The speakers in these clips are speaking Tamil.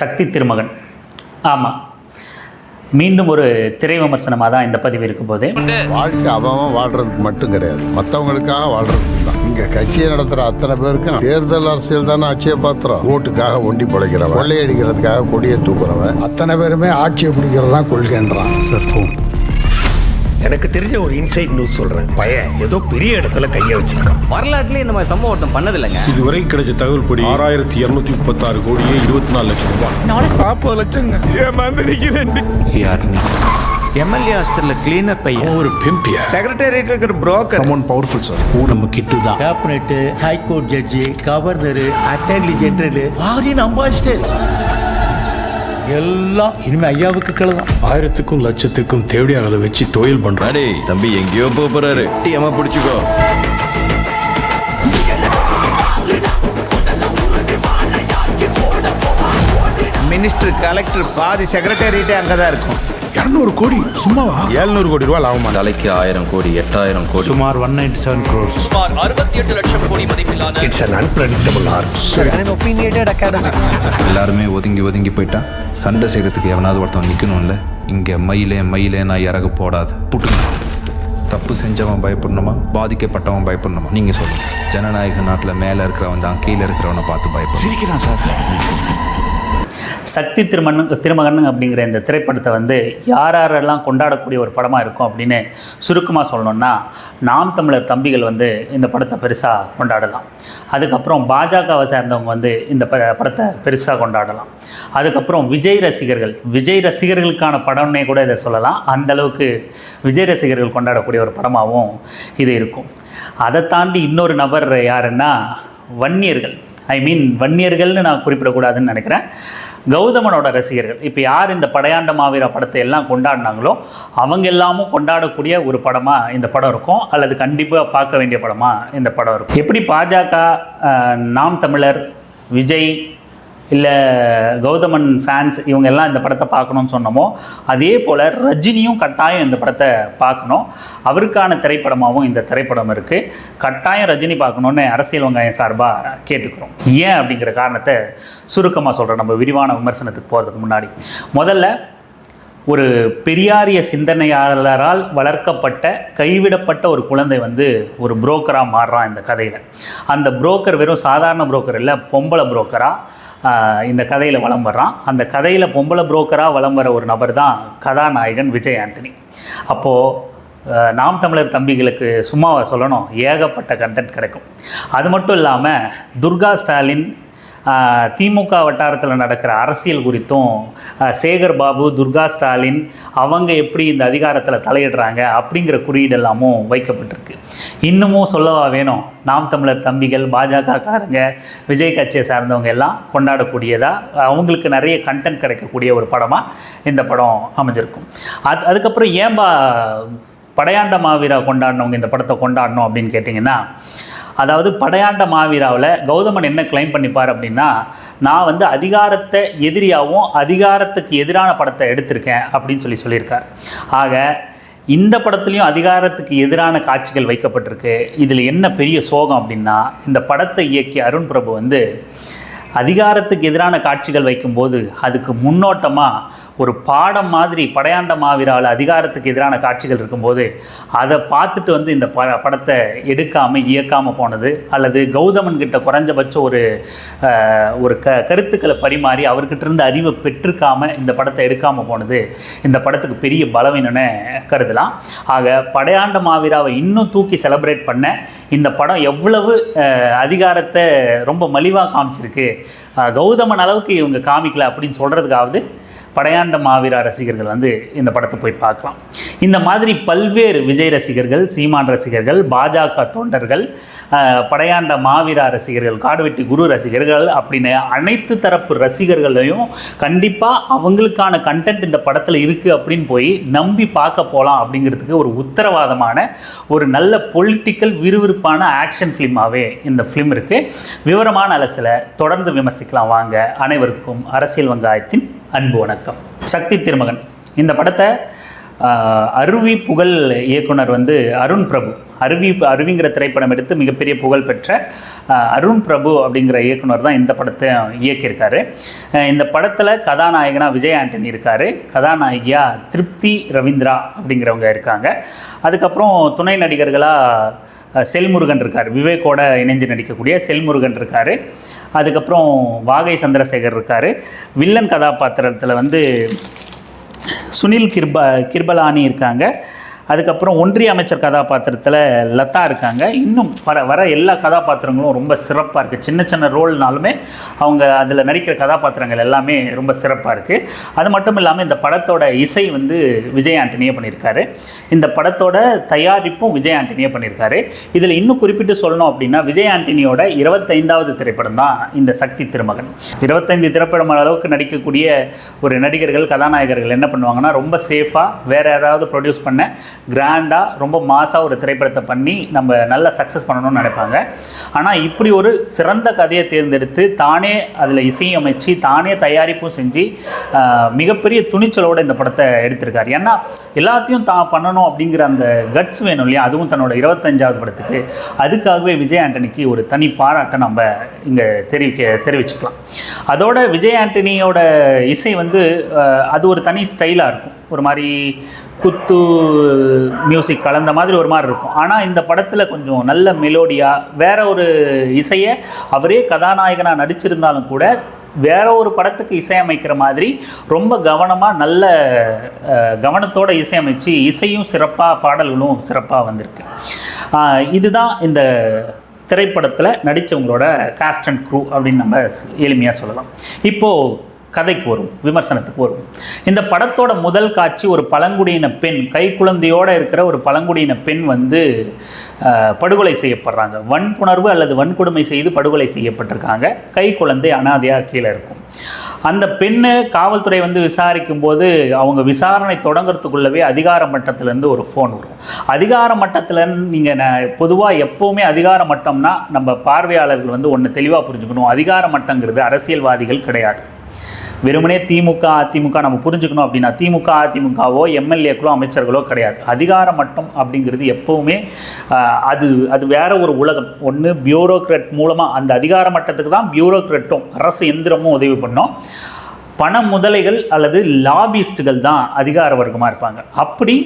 சக்தி திருமகன். ஆமாம் மீண்டும் ஒரு திரை விமர்சனமாக தான் இந்த பதிவு இருக்கும் போது வாழ்க்கை அவன் வாழ்றதுக்கு மட்டும் கிடையாது. மற்றவங்களுக்காக வாழ்றதுக்கு தான். இங்க கட்சியை நடத்துற அத்தனை பேருக்கும் தேர்தல் அரசியல் தானே ஆட்சியை பாத்திரம் ஓட்டுக்காக ஒண்டி பிழைக்கிறவன் கொள்ளையடிக்கிறதுக்காக கொடியை தூக்குறவன் அத்தனை பேருமே ஆட்சியை பிடிக்கிறது தான் கொள்கைன்றான். சார் ஃபோன் எனக்கு தெரிஞ்ச ஒரு இன்சைட் நியூஸ் சொல்றேன். பையன் ஏதோ பெரிய இடத்துல கைய வச்சிருக்கான். வரலாற்றுல இந்த மாதிரி சம்பவம் ஒருத்தன் பண்ணதில்லைங்க. இதுவரை கிடைச்ச தகவல் படி ஆறாயிரத்தி இருநூத்தி முப்பத்தாறு கோடியே இருபத்தி நாலு லட்சம் ரூபாய். நாற்பது லட்சங்க. யார் நீ எம்எல்ஏ ஹாஸ்டல்ல கிளீனர் பையன். ஒரு பிம்பியா செக்ரட்டேரியட் இருக்கிற புரோக்கர் சமன் பவர்ஃபுல் சார் நம்ம கிட்டு தான் cabinet high court judge governor attorney general foreign ambassador எல்லாம் இனிமே ஐயாவுக்கு கிளதான் ஆயிரத்துக்கும் லட்சத்துக்கும் தேவடியாகல வச்சு தொழில் பண்றாரு தம்பி எங்கேயோ போக போறாரு. டீயமா பிடிச்சுக்கோ. மினிஸ்டர் கலெக்டர் பாதி செக்ரட்டேரியட்டே அங்கதான் இருக்கும். இருநூறு கோடி சும்மாவா? ஏழ்நூறு கோடி ரூபாய் லாபமா. தலைக்கு ஆயிரம் கோடி எட்டாயிரம் கோடி. சுமார் one ninety seven crores it's an unpredictable hours எல்லாருமே ஒதுங்கி ஒதுங்கி போயிட்டா? சண்டை செய்யறதுக்கு எவனாவது ஒருத்தன் நிக்கணும்ல? இங்க மயிலே மயிலே நான் இறகு போடாது. புட்டுங்க. தப்பு செஞ்சவன் பயப்படணுமா? பாதிக்கப்பட்டவன் பயப்படணுமா? நீங்க சொல்லுங்க. ஜனநாயக நாட்டுல மேல இருக்கிறவன் தான் கீழே இருக்கிறவனை பார்த்து பயப்படும் சக்தி திருமண திருமகன் அப்படிங்கிற இந்த திரைப்படத்தை வந்து யார் யாரெல்லாம் கொண்டாடக்கூடிய ஒரு படமாக இருக்கும் அப்படின்னு சுருக்கமாக சொல்லணும்னா நாம் தமிழர் தம்பிகள் வந்து இந்த படத்தை பெருசாக கொண்டாடலாம். அதுக்கப்புறம் பாஜகவை சேர்ந்தவங்க வந்து இந்த ப படத்தை பெருசாக கொண்டாடலாம். அதுக்கப்புறம் விஜய் ரசிகர்கள் விஜய் ரசிகர்களுக்கான படம்னே கூட இதை சொல்லலாம். அந்த அளவுக்கு விஜய் ரசிகர்கள் கொண்டாடக்கூடிய ஒரு படமாகவும் இது இருக்கும். அதை தாண்டி இன்னொரு நபர் யாருன்னா வன்னியர்கள். ஐ மீன் வன்னியர்கள்னு நான் குறிப்பிடக்கூடாதுன்னு நினைக்கிறேன். கௌதமனோட ரசிகர்கள். இப்போ யார் இந்த படையாண்ட மாவீர படத்தை எல்லாம் கொண்டாடினாங்களோ அவங்க எல்லாமும் கொண்டாடக்கூடிய ஒரு படமாக இந்த படம் இருக்கும். அல்லது கண்டிப்பாக பார்க்க வேண்டிய படமாக இந்த படம் இருக்கும். எப்படி பாஜக நாம் தமிழர் விஜய் இல்லை கௌதமன் ஃபேன்ஸ் இவங்க எல்லாம் இந்த படத்தை பார்க்கணும்னு சொன்னோமோ அதே போல் ரஜினியும் கட்டாயம் இந்த படத்தை பார்க்கணும். அவருக்கான திரைப்படமாகவும் இந்த திரைப்படம் இருக்குது கட்டாயம் ரஜினி பார்க்கணுன்னு அரசியல் வெங்காயம் சார்பாக கேட்டுக்கிறோம். ஏன் அப்படிங்கிற காரணத்தை சுருக்கமாக சொல்கிறேன் நம்ம விரிவான விமர்சனத்துக்கு போகிறதுக்கு முன்னாடி. முதல்ல ஒரு பெரியாரிய சிந்தனையாளரால் வளர்க்கப்பட்ட கைவிடப்பட்ட ஒரு குழந்தை வந்து ஒரு புரோக்கராக மாறுறான் இந்த கதையில். அந்த புரோக்கர் வெறும் சாதாரண புரோக்கர் இல்லை பொம்பளை புரோக்கராக இந்த கதையில் வலம் வர்றான். அந்த கதையில் பொம்பளை புரோக்கராக வளம் வர ஒரு நபர் தான் கதாநாயகன் விஜய் ஆண்டனி. அப்போது நாம் தமிழர் தம்பிகளுக்கு சும்மாவை சொல்லணும் ஏகப்பட்ட கண்டென்ட் கிடைக்கும். அது மட்டும் இல்லாமல் துர்கா ஸ்டாலின் திமுக வட்டாரத்தில் நடக்கிற அரசியல் குறித்தும் சேகர் பாபு துர்கா ஸ்டாலின் அவங்க எப்படி இந்த அதிகாரத்தில் தலையிடுறாங்க அப்படிங்கிற குறியீடு எல்லாமும் வைக்கப்பட்டிருக்கு. இன்னமும் சொல்லவா வேணும்? நாம் தமிழர் தம்பிகள் பாஜக காரங்க விஜய் கட்சியை சார்ந்தவங்க எல்லாம் கொண்டாடக்கூடியதாக அவங்களுக்கு நிறைய கண்டென்ட் கிடைக்கக்கூடிய ஒரு படமாக இந்த படம் அமைஞ்சிருக்கும். அது அதுக்கப்புறம் ஏன்பா படையாண்ட மாவீரா கொண்டாடினவங்க இந்த படத்தை கொண்டாடணும் அப்படின்னு கேட்டிங்கன்னா அதாவது படையாண்ட மாவீராவில் கௌதமன் என்ன கிளைம் பண்ணிப்பார் அப்படின்னா நான் வந்து அதிகாரத்தை எதிரியாகவும் அதிகாரத்துக்கு எதிரான படத்தை எடுத்திருக்கேன் அப்படின்னு சொல்லி சொல்லியிருக்கார். ஆக இந்த படத்துலையும் அதிகாரத்துக்கு எதிரான காட்சிகள் வைக்கப்பட்டிருக்கு. இதில் என்ன பெரிய சோகம் அப்படின்னா இந்த படத்தை இயக்கிய அருண் பிரபு வந்து அதிகாரத்துக்கு எதிரான காட்சிகள் வைக்கும்போது அதுக்கு முன்னோட்டமாக ஒரு பாடம் மாதிரி படையாண்ட மாவீராவில் அதிகாரத்துக்கு எதிரான காட்சிகள் இருக்கும்போது அதை பார்த்துட்டு வந்து இந்த ப படத்தை எடுக்காமல் இயக்காமல் போனது அல்லது கௌதமன் கிட்ட குறைஞ்சபட்சம் ஒரு ஒரு க கருத்துக்களை பரிமாறி அவர்கிட்ட இருந்து அறிவை பெற்றிருக்காமல் இந்த படத்தை எடுக்காமல் போனது இந்த படத்துக்கு பெரிய பலவீனம்னு கருதலாம். ஆக படையாண்ட மாவீராவை இன்னும் தூக்கி செலப்ரேட் பண்ண இந்த படம் எவ்வளவு அதிகாரத்தை ரொம்ப மலிவாக காமிச்சிருக்கு கௌதமன் அளவுக்கு இவங்க காமிக்கல அப்படின்னு சொல்கிறதுக்காவது படையாண்ட மாவீரா ரசிகர்கள் வந்து இந்த படத்தை போய் பார்க்கலாம். இந்த மாதிரி பல்வேறு விஜய் ரசிகர்கள் சீமான் ரசிகர்கள் பாஜக தொண்டர்கள் படையாண்ட மாவீரா ரசிகர்கள் காடுவெட்டி குரு ரசிகர்கள் அப்படின்னு அனைத்து தரப்பு ரசிகர்களையும் கண்டிப்பாக அவங்களுக்கான கண்டென்ட் இந்த படத்தில் இருக்குது அப்படின்னு போய் நம்பி பார்க்க போகலாம் அப்படிங்கிறதுக்கு ஒரு உத்தரவாதமான ஒரு நல்ல பொலிட்டிக்கல் விறுவிறுப்பான ஆக்ஷன் ஃபிலிமாகவே இந்த ஃபிலிம் இருக்குது விவரமான அலசில் தொடர்ந்து விமர்சிக்கலாம். வாங்க அனைவருக்கும் அரசியல் வங்காயத்தின் அன்பு வணக்கம். சக்தி திருமகன். இந்த படத்தை அருவி புகழ் இயக்குனர் வந்து அருண் பிரபு. அருவி அருவிங்கிற திரைப்படம் எடுத்து மிகப்பெரிய புகழ் பெற்ற அருண் பிரபு அப்படிங்கிற இயக்குனர் தான் இந்த படத்தை இயக்கியிருக்காரு. இந்த படத்தில் கதாநாயகனாக விஜய் ஆண்டனி இருக்கார். கதாநாயகியாக திருப்தி ரவீந்திரா அப்படிங்கிறவங்க இருக்காங்க. அதுக்கப்புறம் துணை நடிகர்களாக செல்முருகன் இருக்கார். விவேக்கோட இணைஞ்சு நடிக்கக்கூடிய செல்முருகன் இருக்கார். அதுக்கப்புறம் வாகை சந்திரசேகர் இருக்கார். வில்லன் கதாபாத்திரத்தில் வந்து சுனில் கிர்ப கிர்பலானி இருக்காங்க. அதுக்கப்புறம் ஒன்றிய அமைச்சர் கதாபாத்திரத்தில் லதா இருக்காங்க. இன்னும் வர வர எல்லா கதாபாத்திரங்களும் ரொம்ப சிறப்பாக இருக்குது சின்ன சின்ன ரோல்னாலுமே அவங்க அதில் நடிக்கிற கதாபாத்திரங்கள் எல்லாமே ரொம்ப சிறப்பாக இருக்குது அது மட்டும் இல்லாமல் இந்த படத்தோட இசை வந்து விஜய் ஆண்டனியே பண்ணியிருக்காரு. இந்த படத்தோட தயாரிப்பும் விஜய் ஆண்டனியே பண்ணியிருக்காரு. இதில் இன்னும் குறிப்பிட்டு சொல்லணும் அப்படின்னா விஜய் ஆண்டனியோட இருபத்தைந்தாவது திரைப்படம் தான் இந்த சக்தி திருமகன். இருபத்தைந்து திரைப்படம் அளவுக்கு நடிக்கக்கூடிய ஒரு நடிகர்கள் கதாநாயகர்கள் என்ன பண்ணுவாங்கன்னா ரொம்ப சேஃபாக வேறு யாராவது ப்ரொடியூஸ் பண்ண கிராண்டாக ரொம்ப மாசாக ஒரு திரைப்படத்தை பண்ணி நம்ம நல்லா சக்ஸஸ் பண்ணணும்னு நினைப்பாங்க. ஆனால் இப்படி ஒரு சிறந்த கதையை தேர்ந்தெடுத்து தானே அதில் இசையமைச்சு தானே தயாரிப்பும் செஞ்சு மிகப்பெரிய துணிச்சலோடு இந்த படத்தை எடுத்திருக்காரு. ஏன்னா எல்லாத்தையும் தான் பண்ணணும் அப்படிங்கிற அந்த கட்ஸ் வேணும் இல்லையா? அதுவும் தன்னோட இருபத்தஞ்சாவது படத்துக்கு. அதுக்காகவே விஜய் ஆண்டனிக்கு ஒரு தனி பாராட்டை நம்ம இங்கே தெரிவிக்க தெரிவிச்சுக்கலாம். அதோட விஜய் ஆண்டனியோட இசை வந்து அது ஒரு தனி ஸ்டைலாக இருக்கும். ஒரு மாதிரி குத்து மியூசிக் கலந்த மாதிரி ஒரு மாதிரி இருக்கும். ஆனால் இந்த படத்தில் கொஞ்சம் நல்ல மெலோடியாக வேற ஒரு இசையை அவரே கதாநாயகனாக நடிச்சிருந்தாலும் கூட வேற ஒரு படத்துக்கு இசையமைக்கிற மாதிரி ரொம்ப கவனமாக நல்ல கவனத்தோட இசையமைச்சு இசையும் சிறப்பாக பாடல்களும் சிறப்பாக வந்திருக்கு. இதுதான் இந்த திரைப்படத்தில் நடித்தவங்களோட காஸ்ட் அண்ட் க்ரூ அப்படின்னு நம்ம எளிமையாக சொல்லலாம். இப்போது கதைக்கு வரும் விமர்சனத்துக்கு வரும். இந்த படத்தோட முதல் காட்சி ஒரு பழங்குடியின பெண் கை குழந்தையோடு இருக்கிற ஒரு பழங்குடியின பெண் வந்து படுகொலை செய்யப்படுறாங்க. வன்புணர்வு அல்லது வன்கொடுமை செய்து படுகொலை செய்யப்பட்டிருக்காங்க. கை குழந்தை அனாதையாக கீழே இருக்கும். அந்த பெண்ணு காவல்துறை வந்து விசாரிக்கும் போது அவங்க விசாரணை தொடங்குறதுக்குள்ளவே அதிகார மட்டத்திலேருந்து ஒரு ஃபோன் வரும். அதிகார மட்டத்தில் நீங்கள் பொதுவாக எப்போவுமே அதிகார மட்டம்னா நம்ம பார்வையாளர்கள் வந்து ஒன்று தெளிவாக புரிஞ்சுக்கணும். அதிகார மட்டங்கிறது அரசியல்வாதிகள் கிடையாது. வெறுமனே திமுக அதிமுக நம்ம புரிஞ்சுக்கணும் அப்படின்னா திமுக அதிமுகவோ எம்எல்ஏக்களோ அமைச்சர்களோ கிடையாது. அதிகாரம் மட்டம் அப்படிங்கிறது எப்போவுமே அது அது வேற ஒரு உலகம். ஒன்று பியூரோக்ரட் மூலமாக அந்த அதிகார மட்டத்துக்கு தான் பியூரோக்ரட்டும் அரசு எந்திரமும் உதவி பண்ணோம். பண முதலைகள் அல்லது லாபிஸ்ட்டுகள் தான் அதிகார வர்க்கமாக இருப்பாங்க. அப்படி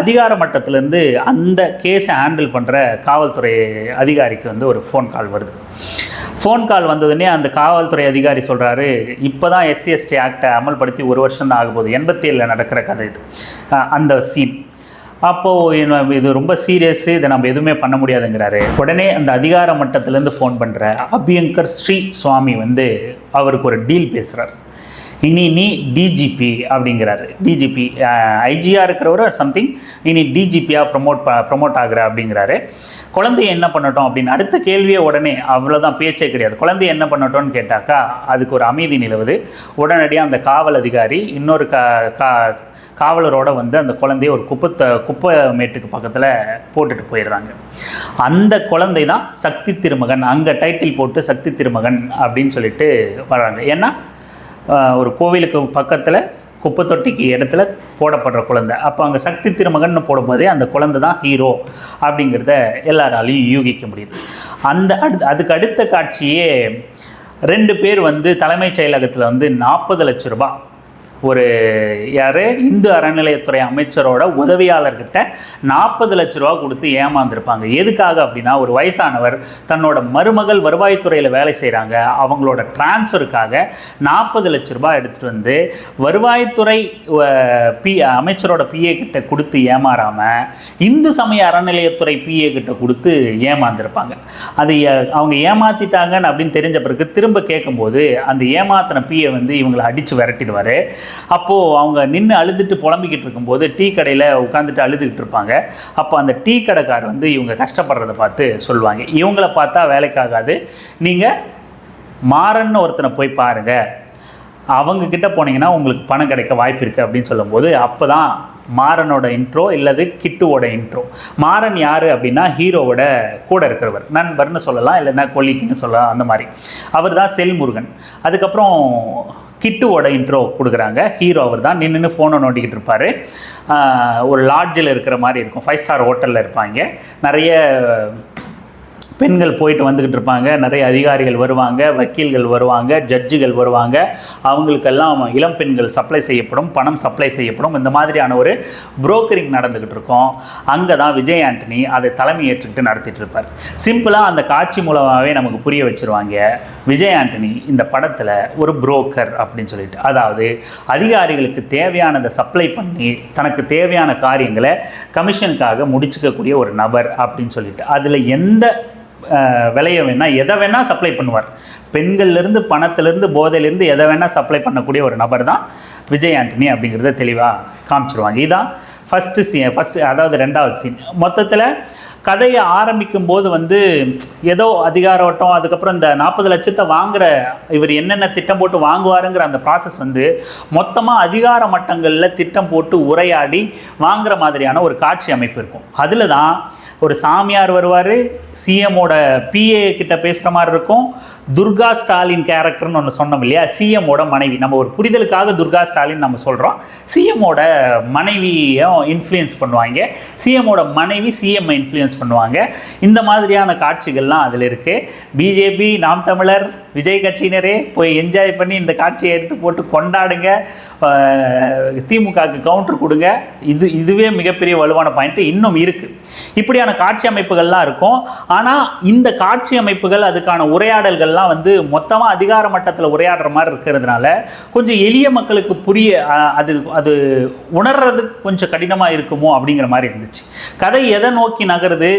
அதிகார மட்டத்திலேருந்து அந்த கேஸை ஹேண்டில் பண்ணுற காவல்துறை அதிகாரிக்கு வந்து ஒரு ஃபோன் கால் வருது. ஃபோன் கால் வந்ததுன்னே அந்த காவல்துறை அதிகாரி சொல்கிறாரு இப்போ தான் எஸ்சி எஸ்டி ஆக்டை அமல்படுத்தி ஒரு வருஷம் தான் ஆக போகுது. எண்பத்தி ஏழில் நடக்கிற கதை இது. அந்த சீன் அப்போது இது ரொம்ப சீரியஸு இதை நம்ம எதுவுமே பண்ண முடியாதுங்கிறாரு. உடனே அந்த அதிகார மட்டத்திலேருந்து ஃபோன் பண்ணுற அபியங்கர் ஸ்ரீ சுவாமி வந்து அவருக்கு ஒரு டீல் பேசுகிறார் இனி நீ டிஜிபி அப்படிங்கிறாரு. டிஜிபி ஐஜியாக இருக்கிறவர் சம்திங் இனி டிஜிபியாக ப்ரமோட் ப்ரமோட் ஆகிற அப்படிங்கிறாரு. குழந்தைய என்ன பண்ணட்டும் அப்படின்னு அடுத்த கேள்வியை உடனே அவ்வளோதான் பேச்சே கிடையாது. குழந்தைய என்ன பண்ணட்டோம்னு கேட்டாக்கா அதுக்கு ஒரு அமைதி நிலவுது. உடனடியாக அந்த காவல் அதிகாரி இன்னொரு கா கா காவலரோட வந்து அந்த குழந்தைய ஒரு குப்பத்தை குப்பை மேட்டுக்கு பக்கத்தில் போட்டுட்டு போயிடுறாங்க. அந்த குழந்தை தான் சக்தி திருமகன். அங்கே டைட்டில் போட்டு சக்தி திருமகன் அப்படின்னு சொல்லிட்டு வர்றாங்க. ஏன்னா ஒரு கோவிலுக்கு பக்கத்தில் குப்பை தொட்டிக்கு இடத்துல போடப்படுற குழந்தை. அப்போ அங்கே சக்தி திருமகன் போடும்போதே அந்த குழந்தை தான் ஹீரோ அப்படிங்கிறத எல்லாராலையும் யூகிக்க முடியுது. அந்த அடுத்து அதுக்கு அடுத்த காட்சியே ரெண்டு பேர் வந்து தலைமைச் செயலகத்தில் வந்து நாற்பது லட்ச ரூபாய் ஒரு யார்? இந்து அறநிலையத்துறை அமைச்சரோட உதவியாளர்கிட்ட நாற்பது லட்ச ரூபா கொடுத்து ஏமாந்துருப்பாங்க. எதுக்காக அப்படின்னா ஒரு வயசானவர் தன்னோட மருமகள் வருவாய்த்துறையில் வேலை செய்கிறாங்க அவங்களோட டிரான்ஸ்ஃபருக்காக நாற்பது லட்ச ரூபாய் எடுத்துகிட்டு வந்து வருவாய்த்துறை பி அமைச்சரோட பிஏ கிட்ட கொடுத்து ஏமாறாமல் இந்து சமய அறநிலையத்துறை பிஏ கிட்ட கொடுத்து ஏமாந்துருப்பாங்க. அது அவங்க ஏமாத்திட்டாங்கன்னு அப்படின்னு தெரிஞ்ச பிறகு திரும்ப கேட்கும்போது அந்த ஏமாத்தின பிஏ வந்து இவங்களை அடித்து விரட்டிடுவார். அப்போது அவங்க நின்று அழுதுட்டு புலம்பிக்கிட்டு இருக்கும்போது டீ கடையில் உட்காந்துட்டு அழுதுகிட்டு இருப்பாங்க. அப்போ அந்த டீ கடைக்காரர் வந்து இவங்க கஷ்டப்படுறத பார்த்து சொல்லுவாங்க. இவங்கள பார்த்தா வேலைக்காகாது. நீங்கள் மாறன்னு ஒருத்தனை போய் பாருங்கள் அவங்க கிட்ட போனீங்கன்னா உங்களுக்கு பணம் கிடைக்க வாய்ப்பு இருக்குது அப்படின்னு சொல்லும்போது அப்போ தான் மாறனோட இன்ட்ரோ இல்லது கிட்டுவோட இன்ட்ரோ மாறன் யார் அப்படின்னா ஹீரோவோட கூட இருக்கிறவர். நண்பர்னு சொல்லலாம் இல்லைன்னா கொல்லிக்குன்னு சொல்லலாம் அந்த மாதிரி. அவர் தான் செல்முருகன். அதுக்கப்புறம் கிட்டுவோட இன்ட்ரோ கொடுக்குறாங்க. ஹீரோ அவர் தான் நின்று ஃபோனை நோண்டிக்கிட்டு இருப்பார். ஒரு லாட்ஜில் இருக்கிற மாதிரி இருக்கும். ஃபைவ் ஸ்டார் ஹோட்டலில் இருப்பாங்க. நிறைய பெண்கள் போயிட்டு வந்துக்கிட்டு இருப்பாங்க. நிறைய அதிகாரிகள் வருவாங்க வக்கீல்கள் வருவாங்க ஜட்ஜுகள் வருவாங்க. அவங்களுக்கெல்லாம் இளம் பெண்கள் சப்ளை செய்யப்படும் பணம் சப்ளை செய்யப்படும். இந்த மாதிரியான ஒரு புரோக்கரிங் நடந்துக்கிட்டு இருக்கோம். அங்கே தான் விஜய் ஆண்டனி அதை தலைமை ஏற்றுக்கிட்டு நடத்திட்டு இருப்பார். சிம்பிளாக அந்த காட்சி மூலமாகவே நமக்கு புரிய வச்சுருவாங்க. விஜய் ஆண்டனி இந்த படத்தில் ஒரு புரோக்கர் அப்படின்னு சொல்லிட்டு. அதாவது அதிகாரிகளுக்கு தேவையானதை சப்ளை பண்ணி தனக்கு தேவையான காரியங்களை கமிஷனுக்காக முடிச்சுக்கக்கூடிய ஒரு நபர் அப்படின்னு சொல்லிட்டு. அதில் எந்த விலைய வேணால் எதை வேணால் சப்ளை பண்ணுவார். பெண்கள்லேருந்து பணத்திலேருந்து போதையிலேருந்து எதை வேணால் சப்ளை பண்ணக்கூடிய ஒரு நபர் தான் விஜய் ஆண்டனி அப்படிங்கிறத தெளிவாக காமிச்சிருவாங்க. இதுதான் ஃபஸ்ட்டு சீன் ஃபஸ்ட்டு அதாவது ரெண்டாவது சீன் மொத்தத்தில் கதையை ஆரம்பிக்கும் போது வந்து ஏதோ அதிகார வட்டம் அதுக்கப்புறம் இந்த நாற்பது லட்சத்தை வாங்குற இவர் என்னென்ன திட்டம் போட்டு வாங்குவாருங்கிற அந்த ப்ராசஸ் வந்து மொத்தமாக அதிகார மட்டங்களில் திட்டம் போட்டு உரையாடி வாங்குற மாதிரியான ஒரு காட்சி அமைப்பு இருக்கும். அதில் தான் ஒரு சாமியார் வருவார் சிஎம்மோட பிஏ கிட்ட பேசுகிற மாதிரி இருக்கும். துர்கா ஸ்டாலின் கேரக்டர்னு ஒன்று சொன்னோம் இல்லையா? சிஎம்மோட மனைவி. நம்ம ஒரு புரிதலுக்காக துர்கா ஸ்டாலின் நம்ம சொல்கிறோம் சிஎம்மோட மனைவியும் இன்ஃப்ளூயன்ஸ் பண்ணுவாங்க. சிஎம்மோட மனைவி சிஎம்ஐ இன்ஃப்ளூயன்ஸ் பண்ணுவாங்க. இந்த மாதிரியான காட்சிகள்லாம் அதில் இருக்குது பிஜேபி நாம் தமிழர் விஜய் கட்சியினரே போய் என்ஜாய் பண்ணி இந்த காட்சியை எடுத்து போட்டு கொண்டாடுங்க. திமுகவுக்கு கவுண்டர் கொடுங்க. இது இதுவே மிகப்பெரிய வலுவான பாயிண்ட் இன்னும் இருக்குது இப்படியான காட்சி அமைப்புகள்லாம் இருக்கும். ஆனால் இந்த காட்சி அமைப்புகள் அதுக்கான உரையாடல்கள்லாம் வந்து மொத்தமாக அதிகார மட்டத்தில் உரையாடுற மாதிரி இருக்கிறதுனால கொஞ்சம் எளிய மக்களுக்கு புரிய அது அது உணர்றதுக்கு கொஞ்சம் கடினமாக இருக்குமோ அப்படிங்கிற மாதிரி இருந்துச்சு. கதை எதை நோக்கி நகருது?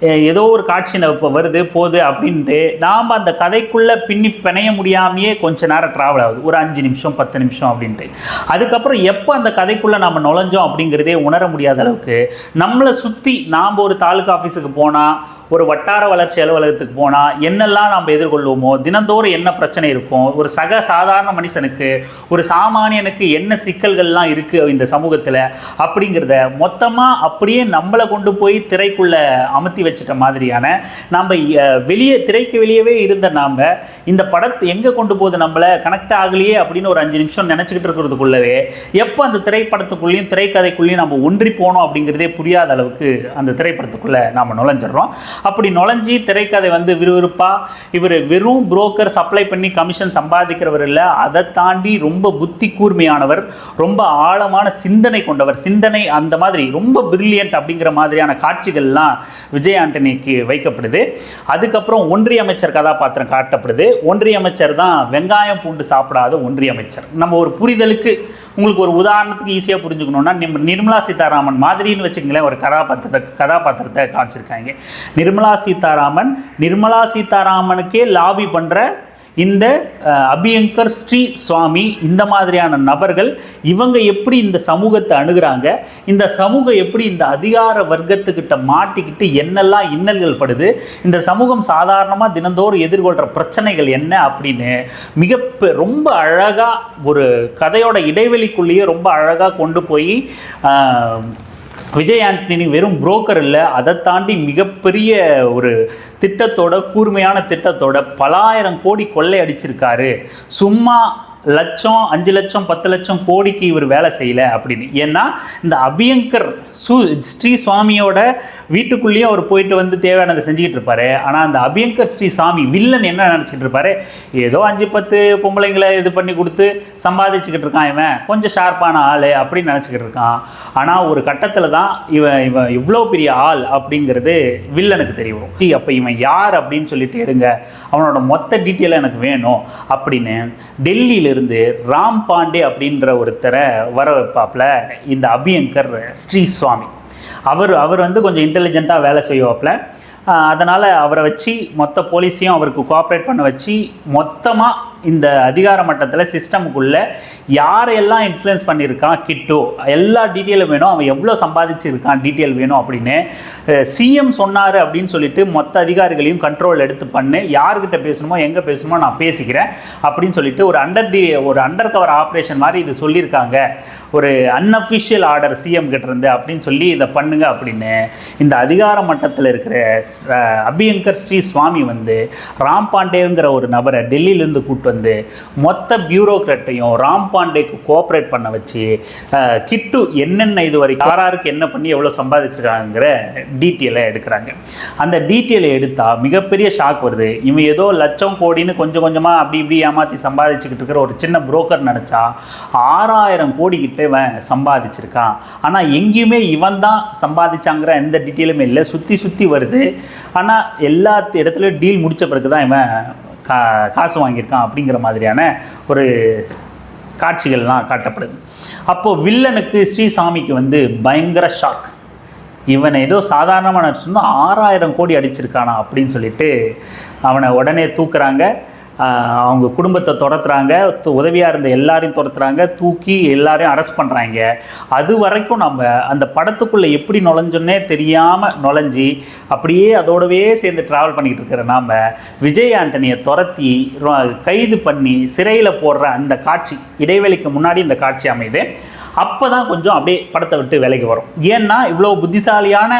ஏதோ ஒரு காட்சி இப்போ வருது போகுது அப்படின்ட்டு நாம் அந்த கதைக்குள்ளே பின்னி பிணைய முடியாமையே கொஞ்ச நேரம் ட்ராவல் ஆகுது. ஒரு அஞ்சு நிமிஷம் பத்து நிமிஷம் அப்படின்ட்டு. அதுக்கப்புறம் எப்போ அந்த கதைக்குள்ளே நம்ம நுழைஞ்சோம் அப்படிங்கிறதே உணர முடியாத அளவுக்கு நம்மளை சுற்றி நாம் ஒரு தாலுக்கா ஆஃபீஸுக்கு போனால் ஒரு வட்டார வளர்ச்சி அலுவலகத்துக்கு போனால் என்னெல்லாம் நாம் எதிர்கொள்வோமோ தினந்தோறும் என்ன பிரச்சனை இருக்கும் ஒரு சக சாதாரண மனுஷனுக்கு ஒரு சாமானியனுக்கு என்ன சிக்கல்கள்லாம் இருக்குது இந்த சமூகத்தில் அப்படிங்கிறத மொத்தமாக அப்படியே நம்மளை கொண்டு போய் திரைக்குள்ளே அமுத்தி வச்சிட்ட மாதிரியான நம்ம வெளியே திரைக்கு வெளியவே இருந்த நாம் இந்த படத்தை எங்கே கொண்டு போகுது நம்மளை? கனெக்ட் ஆகலையே அப்படின்னு ஒரு அஞ்சு நிமிஷம் நினச்சிக்கிட்டு இருக்கிறதுக்குள்ளவே எப்போ அந்த திரைப்படத்துக்குள்ளேயும் திரைக்கதைக்குள்ளேயும் நம்ம ஒன்றி போனோம் அப்படிங்கிறதே புரியாத அளவுக்கு அந்த திரைப்படத்துக்குள்ளே நாம் நுழைஞ்சிடுறோம். அப்படி நுழைஞ்சி திரைக்கதை வந்து விறுவிறுப்பாக இவர் வெறும் புரோக்கர் சப்ளை பண்ணி கமிஷன் சம்பாதிக்கிறவர் இல்லை அதை தாண்டி ரொம்ப புத்தி கூர்மையானவர் ரொம்ப ஆழமான சிந்தனை கொண்டவர் சிந்தனை அந்த மாதிரி ரொம்ப பிரில்லியன்ட் அப்படிங்கிற மாதிரியான காட்சிகள்லாம் விஜய் ஆண்டனிக்கு வைக்கப்படுது. அதுக்கப்புறம் ஒன்றிய அமைச்சர் கதாபாத்திரம் காட்டப்படுது. ஒன்றிய அமைச்சர் தான் வெங்காயம் பூண்டு சாப்பிடாத ஒன்றிய அமைச்சர். நம்ம ஒரு புரிதலுக்கு உங்களுக்கு ஒரு உதாரணத்துக்கு ஈஸியாக புரிஞ்சுக்கணுன்னா நிம் நிர்மலா சீதாராமன் மாதிரின்னு வச்சுக்கங்களேன் ஒரு கதாபாத்திரத்தை கதாபாத்திரத்தை காமிச்சிருக்காங்க நிர்மலா சீதாராமன் நிர்மலா சீதாராமனுக்கே லாபி பண்ணுற இந்த அபியங்கர் ஸ்ரீ சுவாமி இந்த மாதிரியான நபர்கள் இவங்க எப்படி இந்த சமூகத்தை அணுகிறாங்க இந்த சமூகம் எப்படி இந்த அதிகார வர்க்கத்துக்கிட்ட மாட்டிக்கிட்டு என்னெல்லாம் இன்னல்கள் படுது இந்த சமூகம் சாதாரணமாக தினந்தோறும் எதிர்கொள்கிற பிரச்சனைகள் என்ன அப்படின்னு மிக பெ- ரொம்ப அழகாக ஒரு கதையோட இடைவெளிக்குள்ளேயே ரொம்ப அழகாக கொண்டு போய் விஜய் ஆண்டனி வெறும் புரோக்கர் இல்லை அதை தாண்டி மிகப்பெரிய ஒரு திட்டத்தோட கூர்மையான திட்டத்தோட பலாயிரம் கோடி கொள்ளை அடிச்சிருக்காரு. சும்மா லட்சம் அஞ்சு லட்சம் பத்து லட்சம் கோடிக்கு இவர் வேலை செய்யல அப்படின்னு. ஏன்னா இந்த அபியங்கர் சு ஸ்ரீ சுவாமியோட வீட்டுக்குள்ளேயும் அவர் போயிட்டு வந்து தேவையானதை செஞ்சுக்கிட்டு இருப்பாரு. ஆனால் அந்த அபியங்கர் ஸ்ரீ சாமி வில்லன் என்ன நினச்சிக்கிட்டு இருப்பாரு? ஏதோ அஞ்சு பத்து பொம்பளைங்களை இது பண்ணி கொடுத்து சம்பாதிச்சுக்கிட்டு இருக்கான் இவன். கொஞ்சம் ஷார்ப்பான ஆள் அப்படின்னு நினச்சிக்கிட்டு இருக்கான். ஆனால் ஒரு கட்டத்தில் தான் இவன் இவன் இவ்வளோ பெரிய ஆள் அப்படிங்கிறது வில்லனுக்கு தெரியும் அப்போ இவன் யார்? அப்படின்னு சொல்லிட்டு எடுங்க. அவனோட மொத்த டீட்டெயிலாக எனக்கு வேணும் அப்படின்னு டெல்லியில் டெல்லியிலிருந்து ராம் பாண்டே அப்படின்ற ஒருத்தரை வர வைப்பாப்பில் இந்த அபியங்கர் ஸ்ரீ சுவாமி. அவர் அவர் வந்து கொஞ்சம் இன்டெலிஜென்ட்டாக வேலை செய்வாப்புல அதனால் அவரை வச்சு மொத்த போலீஸையும் அவருக்கு கோஆப்ரேட் பண்ண வச்சு மொத்தமாக இந்த அதிகார மட்டத்தில் சிஸ்டமுக்குள்ளே யாரையெல்லாம் இன்ஃப்ளூயன்ஸ் பண்ணியிருக்கான் கிட்டோ எல்லா டீட்டெயிலும் வேணும் அவன் எவ்வளோ சம்பாதிச்சிருக்கான் டீட்டெயில் வேணும் அப்படின்னு சிஎம் சொன்னார் அப்படின்னு சொல்லிட்டு மொத்த அதிகாரிகளையும் கண்ட்ரோல் எடுத்து பண்ணு யார்கிட்ட பேசணுமோ எங்கே பேசணுமோ நான் பேசிக்கிறேன் அப்படின்னு சொல்லிட்டு ஒரு அண்டர் டி ஒரு அண்டர் கவர் ஆப்ரேஷன் மாதிரி இது சொல்லியிருக்காங்க. ஒரு அன்அஃபிஷியல் ஆர்டர் சிஎம் கிட்டேருந்து அப்படின்னு சொல்லி இதை பண்ணுங்க அப்படின்னு. இந்த அதிகார மட்டத்தில் இருக்கிற அபியங்கர் ஸ்ரீ சுவாமி வந்து ராம் பாண்டேங்கிற ஒரு நபரை டெல்லியிலேருந்து கூப்பிட்டு வந்து மொத்த பியூரோக்ராட்டையும் ராம் பாண்டேக்கு கோஆப்ரேட் பண்ண வச்சு கிட்டு என்னென்ன இது வரைக்கும் யாராருக்கு என்ன பண்ணி எவ்வளோ சம்பாதிச்சிருக்காங்கிற டீட்டெயிலை எடுக்கிறாங்க. அந்த டீட்டெயிலை எடுத்தால் மிகப்பெரிய ஷாக் வருது. இவன் ஏதோ லட்சம் கோடின்னு கொஞ்சம் கொஞ்சமாக அப்படி இப்படி ஏமாற்றி சம்பாதிச்சுக்கிட்டு இருக்கிற ஒரு சின்ன புரோக்கர் நினச்சா ஆறாயிரம் கோடி கிட்ட இவன் சம்பாதிச்சிருக்கான். ஆனால் எங்கேயுமே இவன் தான் சம்பாதிச்சாங்கிற எந்த டீட்டெயிலுமே இல்லை. சுற்றி சுற்றி வருது. ஆனால் எல்லா இடத்துலையும் டீல் முடித்த பிறகு தான் இவன் கா காசு வாங்கியிருக்கான் அப்படிங்கிற மாதிரியான ஒரு காட்சிகள்லாம் காட்டப்படுது. அப்போது வில்லனுக்கு ஸ்ரீசாமிக்கு வந்து பயங்கர ஷாக் இவனை ஏதோ சாதாரணமான சொன்னால் ஆறாயிரம் கோடி அடிச்சிருக்கானா அப்படின்னு சொல்லிட்டு அவனை உடனே தூக்குறாங்க. அவங்க குடும்பத்தை துரத்துறாங்க உதவியாக இருந்த எல்லாரையும் துரத்துறாங்க தூக்கி எல்லாரையும் அரெஸ்ட் பண்ணுறாங்க அது வரைக்கும் நம்ம அந்த படத்துக்குள்ளே எப்படி நுழைஞ்சோன்னே தெரியாமல் நுழைஞ்சி அப்படியே அதோடவே சேர்ந்து ட்ராவல் பண்ணிக்கிட்டு இருக்கிற நாம் விஜய் ஆண்டனியை துரத்தி கைது பண்ணி சிறையில் போடுற அந்த காட்சி இடைவெளிக்கு முன்னாடி இந்த காட்சி அமையுது. அப்போ தான் கொஞ்சம் அப்படியே படத்தை விட்டு விலைக்கு வரும். ஏன்னா இவ்வளோ புத்திசாலியான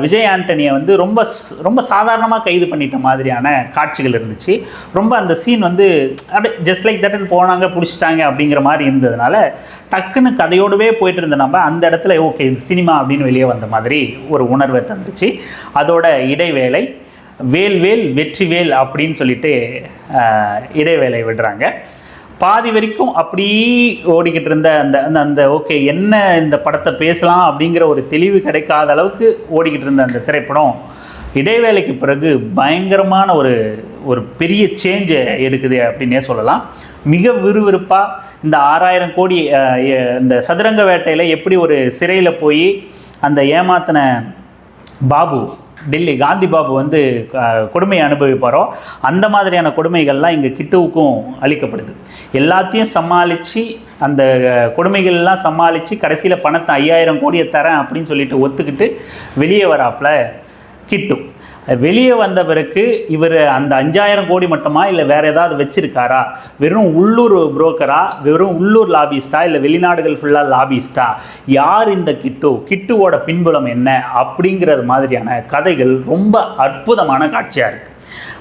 விஜய் ஆண்டனியை வந்து ரொம்ப ஸ்- ரொம்ப சாதாரணமாக கைது பண்ணிட்ட மாதிரியான காட்சிகள் இருந்துச்சு. ரொம்ப அந்த சீன் வந்து அப்படியே ஜஸ்ட் லைக் தட்னு போனாங்க பிடிச்சிட்டாங்க அப்படிங்கிற மாதிரி இருந்ததுனால டக்குன்னு கதையோடவே போயிட்டு இருந்த நம்ம அந்த இடத்துல ஓகே இது சினிமா அப்படின்னு வெளியே வந்த மாதிரி ஒரு உணர்வை தந்துச்சு. அதோட இடைவேளை வேல் வேல் வெற்றி வேல் அப்படின்னு சொல்லிட்டு இடைவேளை விடுறாங்க. பாதி வரைக்கும் அப்படி ஓடிக்கிட்டு இருந்த அந்த அந்த அந்த ஓகே என்ன இந்த படத்தை பேசலாம் அப்படிங்கிற ஒரு தெளிவு கிடைக்காத அளவுக்கு ஓடிக்கிட்டு இருந்த அந்த திரைப்படம். இடைவேளைக்கு பிறகு பயங்கரமான ஒரு ஒரு பெரிய சேஞ்சை எடுக்குது அப்படின்னே சொல்லலாம். மிக விறுவிறுப்பாக இந்த ஆறாயிரம் கோடி இந்த சதுரங்க வேட்டையில் எப்படி ஒரு சிறையில் போய் அந்த ஏமாத்தின பாபு டெல்லி காந்தி பாபு வந்து கொடுமையை அனுபவிப்பாரோ அந்த மாதிரியான கொடுமைகள்லாம் இங்கே கிட்டுவுக்கும் அளிக்கப்படுது. எல்லாத்தையும் சமாளித்து அந்த கொடுமைகள்லாம் சமாளித்து கடைசியில் பணத்தை ஐயாயிரம் கோடியை தரேன் அப்படின்னு சொல்லிட்டு ஒத்துக்கிட்டு வெளியே வராப்புல கிட்டு. வெளியே வந்த பிறகு இவர் அந்த அஞ்சாயிரம் கோடி மட்டுமா இல்லை வேறு ஏதாவது வச்சுருக்காரா? வெறும் உள்ளூர் புரோக்கரா வெறும் உள்ளூர் லாபிஸ்டா இல்லை வெளிநாடுகள் ஃபுல்லாக லாபிஸ்டா யார் இந்த கிட்டு? கிட்டுவோட பின்புலம் என்ன? அப்படிங்கிறது மாதிரியான கதைகள் ரொம்ப அற்புதமான காட்சியாக இருக்குது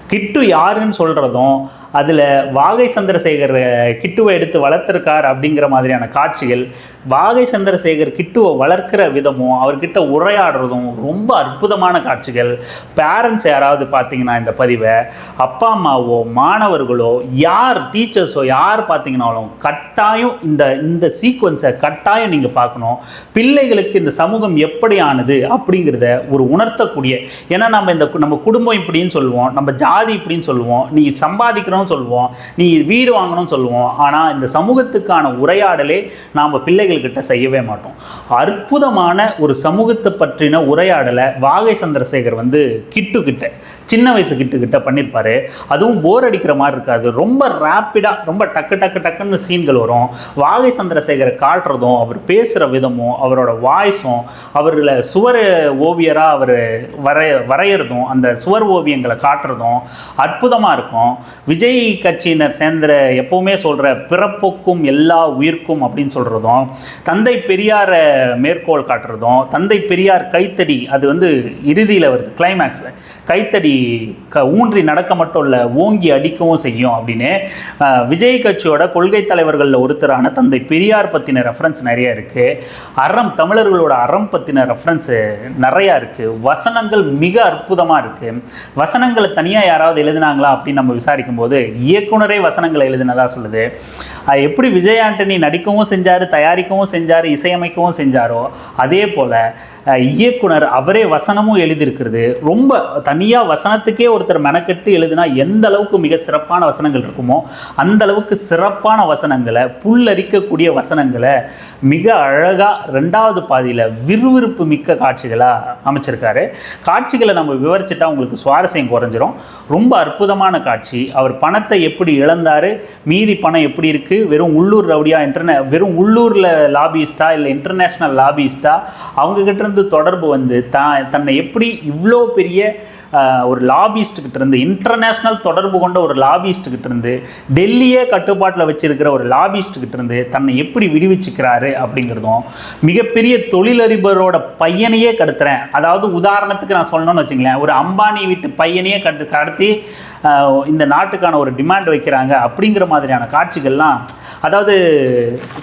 கிட்டு யாருன்னு சொல்கிறதும் அதில் வாகை சந்திரசேகர் கிட்டுவை எடுத்து வளர்த்துருக்கார் அப்படிங்கிற மாதிரியான காட்சிகள் வாகை சந்திரசேகர் கிட்டுவை வளர்க்கிற விதமும் அவர்கிட்ட உரையாடுறதும் ரொம்ப அற்புதமான காட்சிகள். பேரண்ட்ஸ் யாராவது பார்த்தீங்கன்னா இந்த பதிவை அப்பா அம்மாவோ மாணவர்களோ யார் டீச்சர்ஸோ யார் பார்த்தீங்கன்னாலும் கட்டாயம் இந்த இந்த சீக்வன்ஸை கட்டாயம் நீங்கள் பார்க்கணும். பிள்ளைகளுக்கு இந்த சமூகம் எப்படியானது அப்படிங்கிறத ஒரு உணர்த்தக்கூடிய ஏன்னா நம்ம இந்த கு- நம்ம குடும்பம் இப்படின்னு சொல்லுவோம் நம்ம ஜாதி இப்படின்னு சொல்லுவோம் நீ சம்பாதிக்கிறோம்னு சொல்லுவோம். நீ வீடு வாங்கணும்னு சொல்லுவோம். ஆனால் இந்த சமூகத்துக்கான உரையாடலே நாம் பிள்ளைகள்கிட்ட செய்யவே மாட்டோம். அற்புதமான ஒரு சமூகத்தை பற்றின உரையாடலை வாகை சந்திரசேகர் வந்து கிட்டு கிட்ட சின்ன வயசு கிட்டு கிட்ட பண்ணியிருப்பாரு அதுவும் போர் அடிக்கிற மாதிரி இருக்காது. ரொம்ப ரேப்பிடாக ரொம்ப டக்கு டக்கு டக்குன்னு சீன்கள் வரும். வாகை சந்திரசேகரை காட்டுறதும் அவர் பேசுகிற விதமும் அவரோட வாய்ஸும் அவரில் சுவர் ஓவியராக அவர் வரைய வரைகிறதும் அந்த சுவர் ஓவியங்களை காட்டுறதும் அற்புதமாக இருக்கும். விஜய் விஜய் கட்சியினர் சேர்ந்த எப்பவுமே சொல்கிற பிறப்புக்கும் எல்லா உயிர்க்கும் அப்படின்னு சொல்கிறதும் தந்தை பெரியாரை மேற்கோள் காட்டுறதும் தந்தை பெரியார் கைத்தடி அது வந்து இறுதியில் வருது கிளைமேக்ஸில் கைத்தடி க ஊன்றி நடக்க மட்டும் இல்லை ஓங்கி அடிக்கவும் செய்யும் அப்படின்னு விஜய் கட்சியோட கொள்கை தலைவர்களில் ஒருத்தரான தந்தை பெரியார் பற்றின ரெஃபரன்ஸ் நிறைய இருக்குது அறம் தமிழர்களோட அறம் பற்றின ரெஃபரன்ஸு நிறையா இருக்குது வசனங்கள் மிக அற்புதமாக இருக்குது வசனங்களை தனியாக யாராவது எழுதினாங்களா அப்படின்னு நம்ம விசாரிக்கும் போது இயக்குனரே வசனங்களை எழுதினதா சொல்லுது. அது எப்படி விஜய் ஆண்டனி நடிக்கவும் செஞ்சார் தயாரிக்கவும் செஞ்சார் இசையமைக்கவும் செஞ்சாரோ அதே போல் இயக்குனர் அவரே வசனமும் எழுதியிருக்கிறது. ரொம்ப தனியாக வசனத்துக்கே ஒருத்தர் மெனக்கெட்டு எழுதினா எந்த அளவுக்கு மிக சிறப்பான வசனங்கள் இருக்குமோ அந்த அளவுக்கு சிறப்பான வசனங்களை புல்லரிக்கக்கூடிய வசனங்களை மிக அழகாக ரெண்டாவது பாதியில் விறுவிறுப்பு மிக்க காட்சிகளாக அமைச்சிருக்காரு. காட்சிகளை நம்ம விவரிச்சுட்டா உங்களுக்கு சுவாரஸ்யம் குறைஞ்சிரும். ரொம்ப அற்புதமான காட்சி. அவர் பணத்தை எப்படி இழந்தார் மீதி பணம் எப்படி இருக்குது வெறும் உள்ளூர் ரவுடியா இன்டர்நே வெறும் உள்ளூரில் லாபியிஸ்டா இல்லை இன்டர்நேஷ்னல் லாபியிஸ்டா அவங்கக்கிட்ட இருந்து தொடர்பு வந்து தான் தன்னை எப்படி இவ்வளோ பெரிய ஒரு லாபிஸ்ட் இருந்து இன்டர்நேஷ்னல் தொடர்பு கொண்ட ஒரு லாபிஸ்ட் இருந்து டெல்லியே கட்டுப்பாட்டில் வச்சுருக்கிற ஒரு லாபிஸ்ட் இருந்து தன்னை எப்படி விடுவிச்சுக்கிறாரு அப்படிங்கிறதும் மிகப்பெரிய தொழிலதிபரோட பையனையே கடத்துறேன். அதாவது உதாரணத்துக்கு நான் சொல்லணும்னு வச்சுங்களேன் ஒரு அம்பானி வீட்டு பையனையே கடத்து கடத்தி இந்த நாட்டுக்கான ஒரு டிமாண்ட் வைக்கிறாங்க அப்படிங்கிற மாதிரியான காட்சிகள்லாம் அதாவது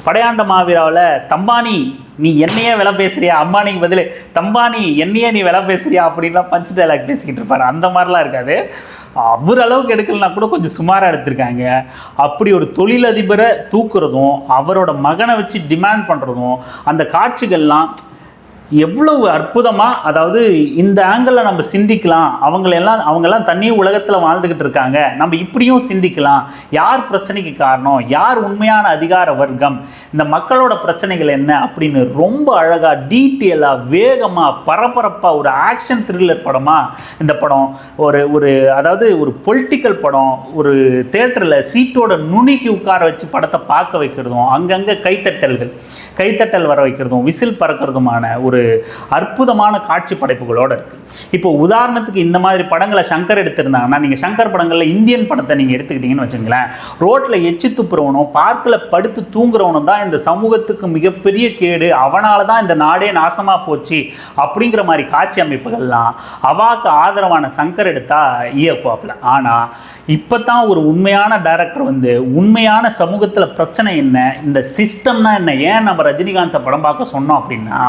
படையாண்ட மாவீராவில் தம்பானி நீ என்னையே வில பேசுறியா? அம்பானிக்கு பதில் தம்பானி என்னையே நீ வில பேசுறியா? அப்படின்லாம் பஞ்ச் டைலாக் பேசிக்கிட்டு இருப்பாரு. அந்த மாதிரிலாம் இருக்காது. அவர் அளவுக்கு எடுக்கலனா கூட கொஞ்சம் சுமாராக எடுத்திருக்காங்க. அப்படி ஒரு தொழிலதிபரை தூக்குறதும் அவரோட மகனை வச்சு டிமாண்ட் பண்ணுறதும் அந்த காட்சிகள்லாம் எவ்வளவு அற்புதமாக அதாவது இந்த ஆங்கிளில் நம்ம சிந்திக்கலாம். அவங்களெல்லாம் அவங்கெல்லாம் தனி உலகத்தில் வாழ்ந்துக்கிட்டு இருக்காங்க. நம்ம இப்படியும் சிந்திக்கலாம். யார் பிரச்சனைக்கு காரணம்? யார் உண்மையான அதிகார வர்க்கம்? இந்த மக்களோட பிரச்சனைகள் என்ன? அப்படின்னு ரொம்ப அழகாக டீட்டெயிலாக வேகமாக பரபரப்பாக ஒரு ஆக்ஷன் த்ரில்லர் படமாக இந்த படம் ஒரு ஒரு அதாவது ஒரு பொலிட்டிக்கல் படம் ஒரு தேட்டரில் சீட்டோட நுனிக்கு உட்கார வச்சு படத்தை பார்க்க வைக்கிறதும் அங்கங்கே கைத்தட்டல்கள் கைத்தட்டல் வர வைக்கிறதும் விசில் பறக்கிறதுமான ஒரு அற்புதமான காட்சி படைப்புகளோடு இருக்குது இப்போ உதாரணத்துக்கு இந்த மாதிரி படங்களை சங்கர் எடுத்திருந்தாங்கன்னா நீங்கள் சங்கர் படங்களில் இந்தியன் படத்தை நீங்கள் எடுத்துக்கிட்டீங்கன்னு வச்சுங்களேன் ரோட்டில் எச்சி துப்புறவனும் பார்க்கில் படுத்து தூங்குறவனும் தான் இந்த சமூகத்துக்கு மிகப்பெரிய கேடு அவனால தான் இந்த நாடே நாசமாக போச்சு அப்படிங்கிற மாதிரி காட்சி அமைப்புகள்லாம் அவாக்கு ஆதரவான சங்கர் எடுத்தா இயக்குவாப்பில். ஆனால் இப்போ தான் ஒரு உண்மையான டைரக்டர் வந்து உண்மையான சமூகத்தில் பிரச்சனை என்ன இந்த சிஸ்டம்னா என்ன ஏன் நம்ம ரஜினிகாந்தை படம் பார்க்க சொன்னோம் அப்படின்னா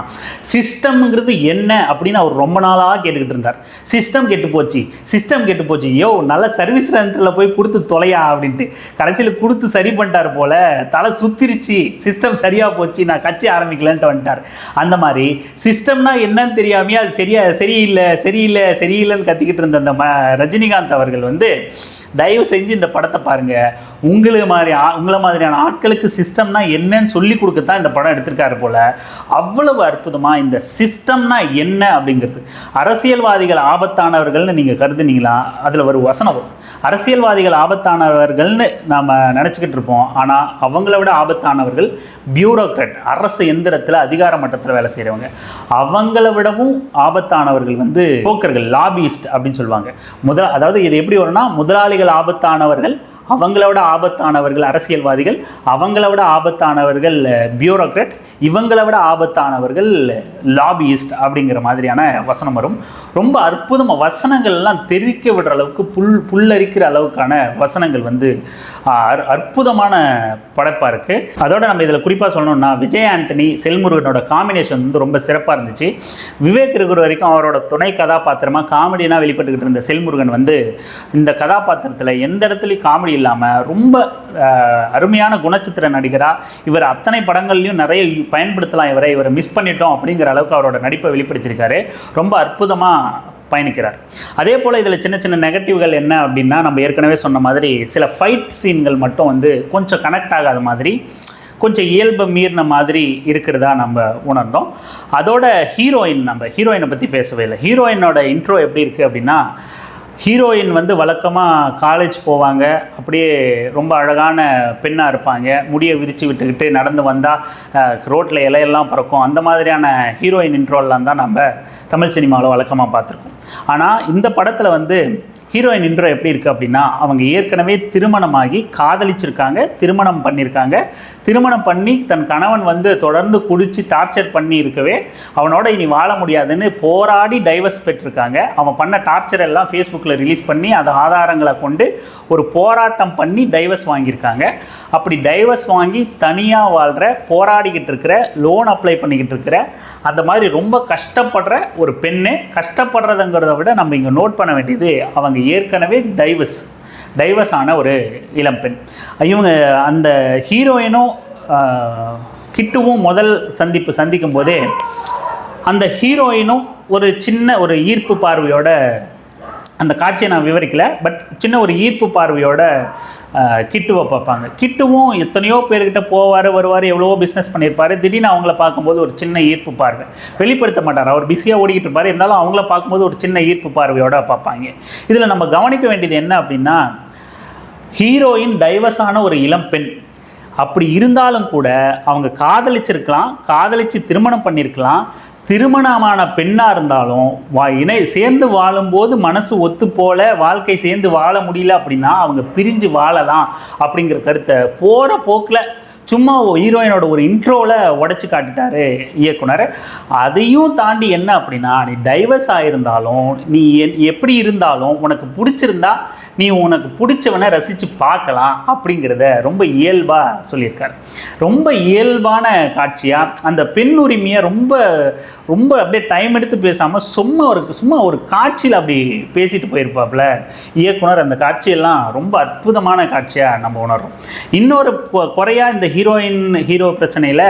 சிஸ்டம்ங்கிறது என்ன அப்படின்னு அவர் ரொம்ப நாளாக கேட்டுக்கிட்டு இருந்தார். சிஸ்டம் கெட்டு போச்சு சிஸ்டம் கெட்டு போச்சு. யோ நல்ல சர்வீஸ் சென்டரில் போய் கொடுத்து தொலையா அப்படின்ட்டு கடைசியில் கொடுத்து சரி பண்ணிட்டார் போல. தலை சுத்திருச்சு சிஸ்டம் சரியாக போச்சு நான் கட்சி ஆரம்பிக்கலன்ட்டு வந்துட்டார். அந்த மாதிரி சிஸ்டம்னா என்னன்னு தெரியாமையே அது சரியா சரியில்லை சரியில்லை சரியில்லைன்னு கத்திக்கிட்டு இருந்த அந்த ம ரஜினிகாந்த் அவர்கள் வந்து தயவு செஞ்சு இந்த படத்தை பாருங்கள் உங்களை மாதிரி உங்களை மாதிரியான ஆட்களுக்கு சிஸ்டம்னா என்னன்னு சொல்லி கொடுக்க தான் இந்த படம் எடுத்திருக்காரு போல். அவ்வளவு அற்புதமாக இந்த சிஸ்டம்னா என்ன அப்படிங்கிறது? அரசியல்வாதிகள் ஆபத்தானவர்கள்னு நீங்கள் கருதுனீங்களா? அதில் ஒரு வசனம் வரும். அரசியல்வாதிகள் ஆபத்தானவர்கள்னு நாம் நினச்சிக்கிட்டு இருப்போம். ஆனால் அவங்கள விட ஆபத்தானவர்கள் பியூரோக்ராட் அரசு எந்திரத்தில் அதிகார மட்டத்தில் வேலை செய்கிறவங்க அவங்கள விடவும் ஆபத்தானவர்கள் வந்து போக்கர்கள் லாபியிஸ்ட் அப்படின்னு சொல்லுவாங்க. முதல் அதாவது இது எப்படி வரும்னா முதலாளிகள் ஆபத்தானவர்கள் அவங்கள விட ஆபத்தானவர்கள் அரசியல்வாதிகள் அவங்கள விட ஆபத்தானவர்கள் பியூரோக்ராட் இவங்கள விட ஆபத்தானவர்கள் லாபியிஸ்ட் அப்படிங்கிற மாதிரியான வசனம் வரும். ரொம்ப அற்புதமாக வசனங்கள்லாம் தெரிவிக்க விடுற அளவுக்கு புல் புல்லரிக்கிற அளவுக்கான வசனங்கள் வந்து அற்புதமான படைப்பாக இருக்குது அதோட நம்ம இதில் குறிப்பாக சொல்லணும்னா விஜய் ஆண்டனி செல்முருகனோட காம்பினேஷன் வந்து ரொம்ப சிறப்பாக இருந்துச்சு. விவேக் இருக்கிற வரைக்கும் அவரோட துணை கதாபாத்திரமாக காமெடியெலாம் வெளிப்பட்டுக்கிட்டு இருந்த செல்முருகன் வந்து இந்த கதாபாத்திரத்தில் எந்த இடத்துலையும் காமெடி இல்லாமல் ரொம்ப அருமையான குணச்சித்திர நடிகராக இவர் அத்தனை படங்கள்லையும் நிறைய பயன்படுத்தலாம் இவரை இவரை மிஸ் பண்ணிட்டோம் அப்படிங்கிற அளவுக்கு அவரோட நடிப்பை வெளிப்படுத்தியிருக்காரு. ரொம்ப அற்புதமாக பயணிக்கிறார். அதே போல் இதில் சின்ன சின்ன நெகட்டிவ்கள் என்ன அப்படின்னா நம்ம ஏற்கனவே சொன்ன மாதிரி சில ஃபைட் சீன்கள் மட்டும் வந்து கொஞ்சம் கனெக்ட் ஆகாத மாதிரி கொஞ்சம் இயல்பை மீறின மாதிரி இருக்கிறதா நம்ம உணர்ந்தோம். அதோட ஹீரோயின் நம்ம ஹீரோயினை பற்றி பேசவே இல்லை. ஹீரோயினோட இன்ட்ரோ எப்படி இருக்குது அப்படின்னா ஹீரோயின் வந்து வழக்கமாக காலேஜ் போவாங்க. அப்படியே ரொம்ப அழகான பெண்ணாக இருப்பாங்க. முடியை விரித்து விட்டுக்கிட்டு நடந்து வந்தால் ரோட்டில் இலையெல்லாம் பறக்கும். அந்த மாதிரியான ஹீரோயின் இன்ட்ரோல்லாம் தான் நம்ம தமிழ் சினிமாவில் வழக்கமாக பார்த்துருக்கோம். ஆனால் இந்த படத்தில் வந்து ஹீரோயின் இன்ட்ரோ எப்படி இருக்குது அப்படின்னா அவங்க ஏற்கனவே திருமணமாகி காதலிச்சிருக்காங்க திருமணம் பண்ணியிருக்காங்க திருமணம் பண்ணி தன் கணவன் வந்து தொடர்ந்து குடித்து டார்ச்சர் பண்ணி இருக்கவே அவனோட இனி வாழ முடியாதுன்னு போராடி டைவர்ஸ் பெற்றிருக்காங்க. அவன் பண்ண டார்ச்சர் எல்லாம் ஃபேஸ்புக்கில் ரிலீஸ் பண்ணி அதை ஆதாரங்களை கொண்டு ஒரு போராட்டம் பண்ணி டைவர்ஸ் வாங்கியிருக்காங்க. அப்படி டைவர்ஸ் வாங்கி தனியாக வாழ்கிற போராடிக்கிட்டு இருக்கிற லோன் அப்ளை பண்ணிக்கிட்டு இருக்கிற அந்த மாதிரி ரொம்ப கஷ்டப்படுற ஒரு பெண்ணு கஷ்டப்படுறதுங்கிறத விட நம்ம இங்கே நோட் பண்ண வேண்டியது அவங்க ஏற்கனவே டைவர்ஸ் டைவர்ஸ் ஆன ஒரு இளம்பெண் இவங்க அந்த ஹீரோயினும் கிட்டுவும் முதல் சந்திப்பு சந்திக்கும் போதே அந்த ஹீரோயினும் ஒரு சின்ன ஒரு ஈர்ப்பு பார்வையோட அந்த காட்சியை நான் விவரிக்கல பட் சின்ன ஒரு ஈர்ப்பு பார்வையோட கிட்டுவை பார்ப்பாங்க. கிட்டுவும் எத்தனையோ பேர்கிட்ட போவார் வருவார் எவ்வளவோ பிஸ்னஸ் பண்ணியிருப்பார். திடீர்னு அவங்கள பார்க்கும்போது ஒரு சின்ன ஈர்ப்பு பார்வை. வெளிப்படுத்த மாட்டார். அவர் பிஸியாக ஓடிக்கிட்டு இருப்பார். இருந்தாலும் அவங்கள பார்க்கும்போது ஒரு சின்ன ஈர்ப்பு பார்வையோட பார்ப்பாங்க. இதில் நம்ம கவனிக்க வேண்டியது என்ன அப்படின்னா ஹீரோயின் டைவர்ஸான ஒரு இளம் பெண். அப்படி இருந்தாலும் கூட அவங்க காதலிச்சிருக்கலாம் காதலித்து திருமணம் பண்ணியிருக்கலாம் திருமணமான பெண்ணாக இருந்தாலும் வா இணை சேர்ந்து வாழும்போது மனசு ஒத்து போல வாழ்க்கை சேர்ந்து வாழ முடியல அப்படின்னா அவங்க பிரிஞ்சு வாழலாம் அப்படிங்கிற கருத்தை போகிற போக்கில் சும்மா ஹீரோயினோட ஒரு இன்ட்ரோவில் உடச்சி காட்டிட்டாரு இயக்குனர். அதையும் தாண்டி என்ன அப்படின்னா நீ டைவர்ஸ் ஆகிருந்தாலும் நீ எப்படி இருந்தாலும் உனக்கு பிடிச்சிருந்தா நீ உனக்கு பிடிச்சவனை ரசித்து பார்க்கலாம் அப்படிங்கிறத ரொம்ப இயல்பாக சொல்லியிருக்காரு. ரொம்ப இயல்பான காட்சியாக அந்த பெண் உரிமையை ரொம்ப ரொம்ப அப்படியே டைம் எடுத்து பேசாமல் சும்மா ஒரு சும்மா ஒரு காட்சியில் அப்படி பேசிட்டு போயிருப்பாப்புல. இயக்குனர் அந்த காட்சியெல்லாம் ரொம்ப அற்புதமான காட்சியாக நம்ம உணர்றோம். இன்னொரு கொ- இந்த ஹீரோயின் ஹீரோ பிரச்சனையில்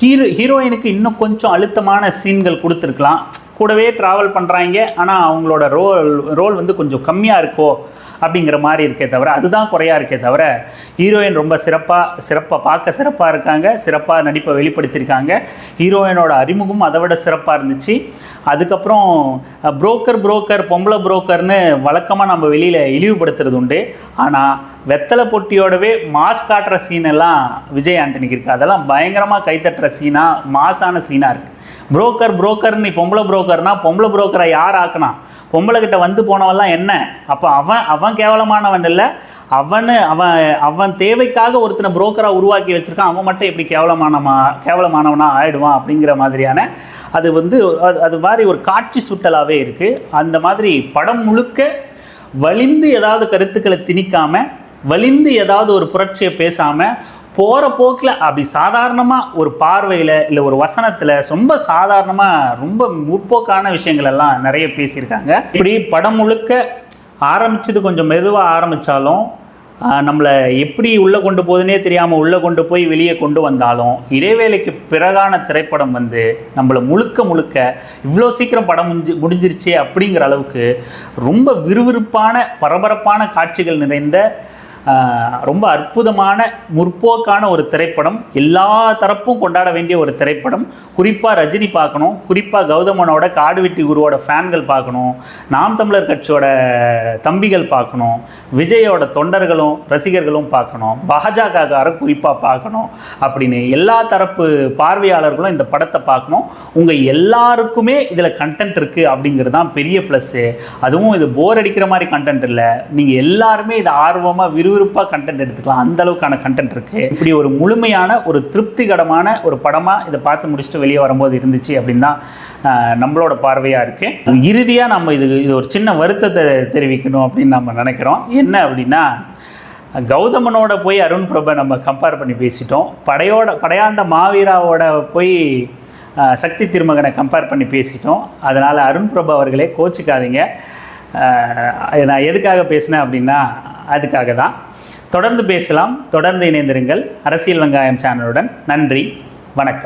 ஹீரோ ஹீரோயினுக்கு இன்னும் கொஞ்சம் அழுத்தமான சீன்கள் கொடுத்துருக்கலாம். கூடவே ட்ராவல் பண்ணுறாங்க ஆனால் அவங்களோட ரோல் ரோல் வந்து கொஞ்சம் கம்மியாக இருக்கோ அப்படிங்கிற மாதிரி இருக்கே தவிர அதுதான் குறையா இருக்கே தவிர ஹீரோயின் ரொம்ப சிறப்பாக சிறப்பாக பார்க்க சிறப்பாக இருக்காங்க. சிறப்பாக நடிப்பை வெளிப்படுத்தியிருக்காங்க. ஹீரோயினோட அறிமுகம் அதை விட சிறப்பாக இருந்துச்சு. அதுக்கப்புறம் புரோக்கர் புரோக்கர் பொம்பளை புரோக்கர்னு வழக்கமாக நம்ம வெளியில் இழிவுபடுத்துறது உண்டு. ஆனால் வெத்தலை பொட்டியோடவே மாஸ் காட்டுற சீன் எல்லாம் விஜய் ஆண்டனிக்கு இருக்குது அதெல்லாம் பயங்கரமாக கைத்தட்டுற சீனாக மாசான சீனாக இருக்குது புரோக்கர் புரோக்கர் நீ பொம்பளை புரோக்கர்னா பொம்பளை புரோக்கரை யார் ஆக்கினா? பொம்பளை கிட்ட வந்து போனவெல்லாம் என்ன? அப்போ அவன் அவன் கேவலமானவன் இல்லை. அவனு அவன் அவன் தேவைக்காக ஒருத்தனை புரோக்கராக உருவாக்கி வச்சிருக்கான். அவன் மட்டும் எப்படி கேவலமானமா கேவலமானவனா ஆயிடுவான் அப்படிங்கிற மாதிரியான அது வந்து அது அது மாதிரி ஒரு காட்சி சுட்டலாகவே இருக்குது அந்த மாதிரி படம் முழுக்க வலிந்து ஏதாவது கருத்துக்களை திணிக்காமல் வலிந்து ஏதாவது ஒரு புரட்சியை பேசாமல் போகிற போக்கில் அப்படி சாதாரணமாக ஒரு பார்வையில் இல்லை ஒரு வசனத்தில் ரொம்ப சாதாரணமாக ரொம்ப முற்போக்கான விஷயங்கள் எல்லாம் நிறைய பேசியிருக்காங்க. இப்படி படம் முழுக்க ஆரம்பித்தது கொஞ்சம் மெதுவாக ஆரம்பித்தாலும் நம்மளை எப்படி உள்ளே கொண்டு போகுதுன்னே தெரியாமல் உள்ளே கொண்டு போய் வெளியே கொண்டு வந்தாலும் இடைவேளைக்கு பிறகான திரைப்படம் வந்து நம்மளை முழுக்க முழுக்க இவ்வளோ சீக்கிரம் படம் முடிஞ்சு முடிஞ்சிருச்சே அப்படிங்கிற அளவுக்கு ரொம்ப விறுவிறுப்பான பரபரப்பான காட்சிகள் நிறைந்த ரொம்ப அற்புதமான முற்போக்கான ஒரு திரைப்படம். எல்லா தரப்பும் கொண்டாட வேண்டிய ஒரு திரைப்படம். குறிப்பாக ரஜினி பார்க்கணும். குறிப்பாக கௌதமனோட காடு வெட்டி குருவோட ஃபேன்கள் பார்க்கணும். நாம் தமிழர் கட்சியோட தம்பிகள் பார்க்கணும். விஜயோட தொண்டர்களும் ரசிகர்களும் பார்க்கணும். பாஜகக்காரர் குறிப்பாக பார்க்கணும். அப்படின்னு எல்லா தரப்பு பார்வையாளர்களும் இந்த படத்தை பார்க்கணும். உங்கள் எல்லாருக்குமே இதில் கண்டென்ட் இருக்குது அப்படிங்கிறது தான் பெரிய ப்ளஸ்ஸு அதுவும் இது போர் அடிக்கிற மாதிரி கண்டென்ட் இல்லை. நீங்கள் எல்லாருமே இதை ஆர்வமாக விறுவிறுப்பாக கண்டென்ட் எடுத்துக்கலாம். அந்த அளவுக்கான கண்டென்ட் இருக்குது இப்படி ஒரு முழுமையான ஒரு திருப்திகரமான ஒரு படமாக இதை பார்த்து முடிச்சுட்டு வெளியே வரும்போது இருந்துச்சு அப்படின்னு தான் நம்மளோட பார்வையாக இருக்குது இறுதியாக நம்ம இது இது ஒரு சின்ன வருத்தத்தை தெரிவிக்கணும் அப்படின்னு நம்ம நினைக்கிறோம். என்ன அப்படின்னா கௌதமனோட போய் அருண் பிரபை நம்ம கம்பேர் பண்ணி பேசிட்டோம். படையோட படையாண்ட மாவீராவோட போய் சக்தி திருமகனை கம்பேர் பண்ணி பேசிட்டோம். அதனால் அருண் பிரபு அவர்களே கோச்சிக்காதீங்க. நான் எதுக்காக பேசினேன் அப்படின்னா அதுக்காக தான் தொடர்ந்து பேசலாம் தொடர்ந்து இணைந்திருங்கள். அரசியல் வெங்காயம் சேனலுடன் நன்றி வணக்கம்.